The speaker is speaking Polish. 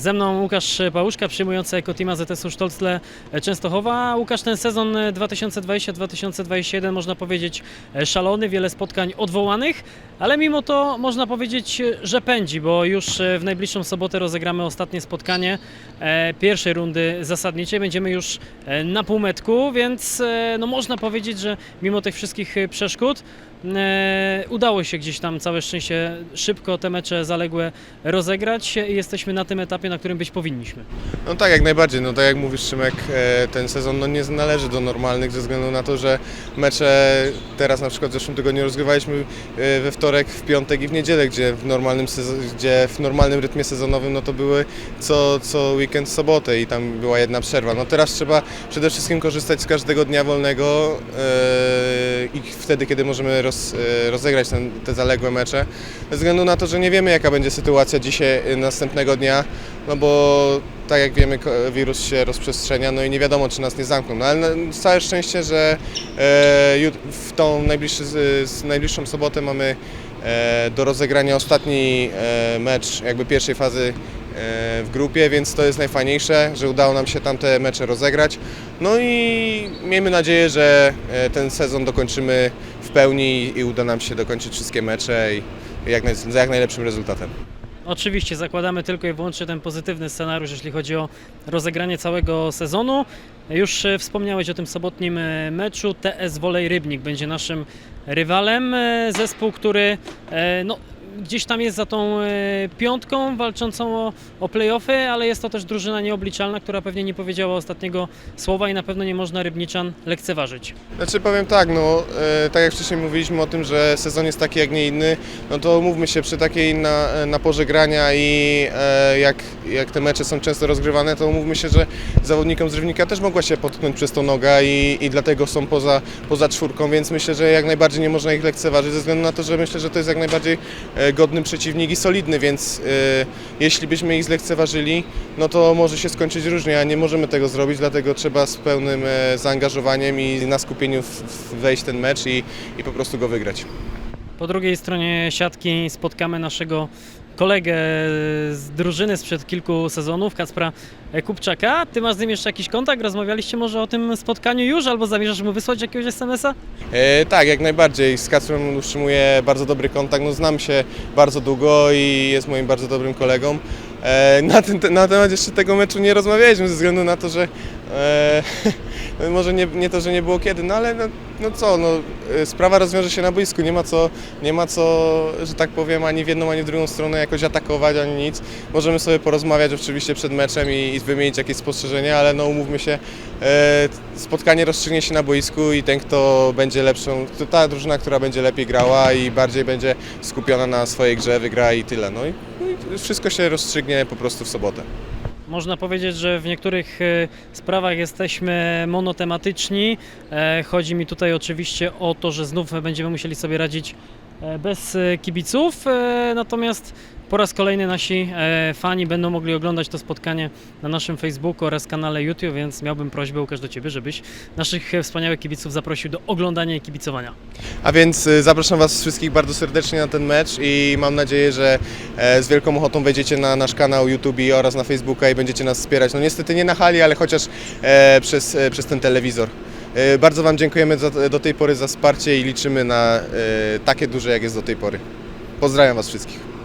Ze mną Łukasz Pałuszka, przyjmujący Ekotima ZS-u Sztolcle Częstochowa. Łukasz, ten sezon 2020-2021 można powiedzieć e, szalony, wiele spotkań odwołanych, ale mimo to można powiedzieć, że pędzi, bo już e, w najbliższą sobotę rozegramy ostatnie spotkanie e, pierwszej rundy zasadniczej. Będziemy już e, na półmetku, więc e, no można powiedzieć, że mimo tych wszystkich e, przeszkód e, udało się gdzieś tam całe szczęście szybko te mecze zaległe rozegrać i jesteśmy na tym etapie, na którym być powinniśmy. No tak, jak najbardziej. No tak jak mówisz Szymek, e, ten sezon no, nie należy do normalnych ze względu na to, że mecze teraz na przykład w zeszłym tygodniu rozgrywaliśmy e, we wtorek, w piątek i w niedzielę, gdzie w normalnym, gdzie w normalnym rytmie sezonowym no to były co, co weekend, sobotę i tam była jedna przerwa. No teraz trzeba przede wszystkim korzystać z każdego dnia wolnego e, i wtedy, kiedy możemy roz, rozegrać ten, te zaległe mecze. Ze względu na to, że nie wiemy jaka będzie sytuacja dzisiaj, następnego dnia, no bo tak jak wiemy, wirus się rozprzestrzenia, no i nie wiadomo, czy nas nie zamkną. No ale całe szczęście, że e, w tą z, najbliższą sobotę mamy e, do rozegrania ostatni e, mecz jakby pierwszej fazy w grupie, więc to jest najfajniejsze, że udało nam się tamte mecze rozegrać. No i miejmy nadzieję, że ten sezon dokończymy w pełni i uda nam się dokończyć wszystkie mecze i jak za jak najlepszym rezultatem. Oczywiście zakładamy tylko i wyłącznie ten pozytywny scenariusz, jeśli chodzi o rozegranie całego sezonu. Już e, wspomniałeś o tym sobotnim e, meczu. TS Wolej Rybnik będzie naszym rywalem. E, Zespół, który no, gdzieś tam jest za tą e, piątką walczącą o, o playoffy, ale jest to też drużyna nieobliczalna, która pewnie nie powiedziała ostatniego słowa i na pewno nie można Rybniczan lekceważyć. Znaczy powiem tak, no e, tak jak wcześniej mówiliśmy o tym, że sezon jest taki jak nie inny, no to mówmy się przy takiej na, naporze grania i e, jak, jak te mecze są często rozgrywane, to mówmy się, że zawodnikom z Rywnika też mogła się potknąć przez to noga i, i dlatego są poza, poza czwórką, więc myślę, że jak najbardziej nie można ich lekceważyć ze względu na to, że myślę, że to jest jak najbardziej e, godny przeciwnik i solidny, więc e, jeśli byśmy ich zlekceważyli, no to może się skończyć różnie, a nie możemy tego zrobić, dlatego trzeba z pełnym e, zaangażowaniem i na skupieniu wejść ten mecz i, i po prostu go wygrać. Po drugiej stronie siatki spotkamy naszego kolegę z drużyny sprzed kilku sezonów, Kacpra Kupczaka. Ty masz z nim jeszcze jakiś kontakt? Rozmawialiście może o tym spotkaniu już, albo zamierzasz mu wysłać jakiegoś SMS-a? E, tak, jak najbardziej. Z Kacprem utrzymuję bardzo dobry kontakt. No, znam się bardzo długo i jest moim bardzo dobrym kolegą. E, na, ten, na temat jeszcze tego meczu nie rozmawialiśmy ze względu na to, że e, może nie, nie to, że nie było kiedy, no ale no, no co, no, e, sprawa rozwiąże się na boisku. Nie ma, co, nie ma co, że tak powiem, ani w jedną, ani w drugą stronę jakoś atakować, ani nic. Możemy sobie porozmawiać oczywiście przed meczem i, i wymienić jakieś spostrzeżenia, ale no umówmy się, e, spotkanie rozstrzygnie się na boisku i ten, kto będzie lepszą, ta drużyna, która będzie lepiej grała i bardziej będzie skupiona na swojej grze, wygra i tyle. No i, no i wszystko się rozstrzygnie po prostu w sobotę. Można powiedzieć, że w niektórych e, sprawach jesteśmy monotematyczni. E, Chodzi mi tutaj oczywiście o to, że znów będziemy musieli sobie radzić bez e, kibiców, e, natomiast po raz kolejny nasi e, fani będą mogli oglądać to spotkanie na naszym Facebooku oraz kanale YouTube, więc miałbym prośbę Łukasz do Ciebie, żebyś naszych e, wspaniałych kibiców zaprosił do oglądania i kibicowania. A więc zapraszam Was wszystkich bardzo serdecznie na ten mecz i mam nadzieję, że e, z wielką ochotą wejdziecie na nasz kanał YouTube oraz na Facebooka i będziecie nas wspierać. No niestety nie na hali, ale chociaż e, przez, e, przez ten telewizor. E, Bardzo Wam dziękujemy do tej pory za wsparcie i liczymy na e, takie duże, jak jest do tej pory. Pozdrawiam Was wszystkich.